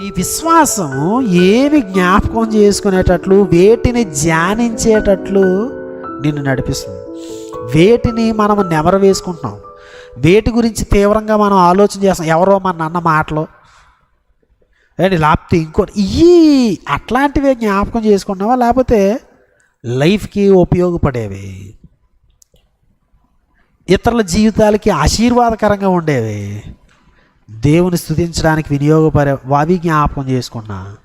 నీ విశ్వాసం ఏమి జ్ఞాపకం చేసుకునేటట్లు వేటిని ధ్యానించేటట్లు నిన్ను నడిపిస్తుంది. వేటిని మనం నెమరు వేసుకుంటున్నాం. వేటి గురించి తీవ్రంగా మనం ఆలోచన చేస్తాం. ఎవరో మన అన్న మాటలు. అండి లేకపోతే ఇంకోటి ఈ అట్లాంటివే జ్ఞాపకం చేసుకుంటున్నావా? లేకపోతే లైఫ్కి ఉపయోగపడేవి? ఇతరుల జీవితాలకి ఆశీర్వాదకరంగా ఉండేవి దేవుని స్థుతించడానికి వినియోగపడే వావి జ్ఞాపకం చేసుకున్నా.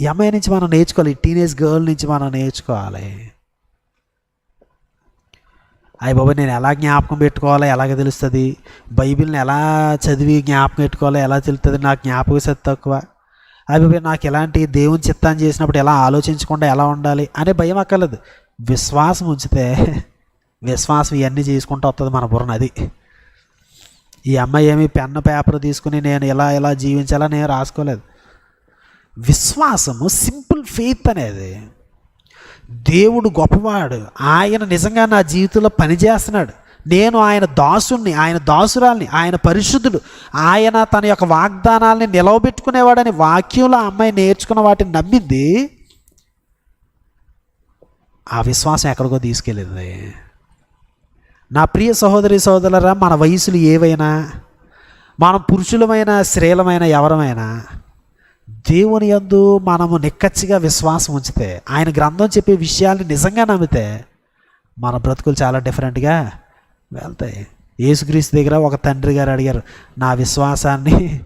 ఈ అమ్మాయి నుంచి మనం నేర్చుకోవాలి టీనేజ్ గర్ల్ నుంచి మనం నేర్చుకోవాలి. అయ్య బాబా నేను ఎలా జ్ఞాపకం పెట్టుకోవాలో ఎలాగ తెలుస్తుంది? బైబిల్ని ఎలా చదివి జ్ఞాపకం పెట్టుకోవాలో ఎలా తెలుస్తుంది నాకు జ్ఞాపక శక్తి తక్కువ. అయ్య నాకు ఎలాంటి దేవుని చిత్తాన్ని చేసినప్పుడు ఎలా ఆలోచించకుండా ఎలా ఉండాలి అనే భయం అక్కర్లేదు. విశ్వాసం ఉంచితే విశ్వాసం ఇవన్నీ చేసుకుంటూ వస్తుంది మన బుర్రన అది ఈ అమ్మాయి ఏమి పెన్ను పేపర్ తీసుకుని నేను ఎలా ఎలా జీవించాలా నేను రాసుకోలేదు. విశ్వాసము సింపుల్ ఫెయిత్ అనేది. దేవుడు గొప్పవాడు. ఆయన నిజంగా నా జీవితంలో పనిచేస్తున్నాడు నేను ఆయన దాసుణ్ణి ఆయన దాసురాల్ని ఆయన పరిశుద్ధుడు. ఆయన తన యొక్క వాగ్దానాల్ని నిలవబెట్టుకునేవాడని వాక్యంలో ఆ అమ్మాయి నేర్చుకున్న వాటిని నమ్మింది. ఆ విశ్వాసం ఎక్కడికో తీసుకెళ్ళింది. నా ప్రియ సహోదరి సహోదరులరా మన వయసులు ఏవైనా మనం పురుషులమైన స్త్రీలమైన ఎవరమైనా దేవుని యందు మనము నిక్కచ్చిగా విశ్వాసం ఉంచితే ఆయన గ్రంథం చెప్పే విషయాల్ని నిజంగా నమ్మితే మన బ్రతుకులు చాలా డిఫరెంట్గా వెళ్తాయి. యేసుక్రీస్తు దగ్గర ఒక తండ్రి గారు అడిగారు నా విశ్వాసాన్ని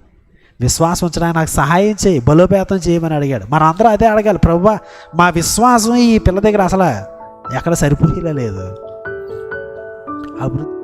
విశ్వాసం ఉంచడానికి నాకు సహాయం చేయి బలోపేతం చేయమని అడిగాడు. మనం అందరూ అదే అడగాలి ప్రభు మా విశ్వాసం ఈ పిల్ల దగ్గర అసలు ఎక్కడ సరిపోయేలా లేదు. Abrut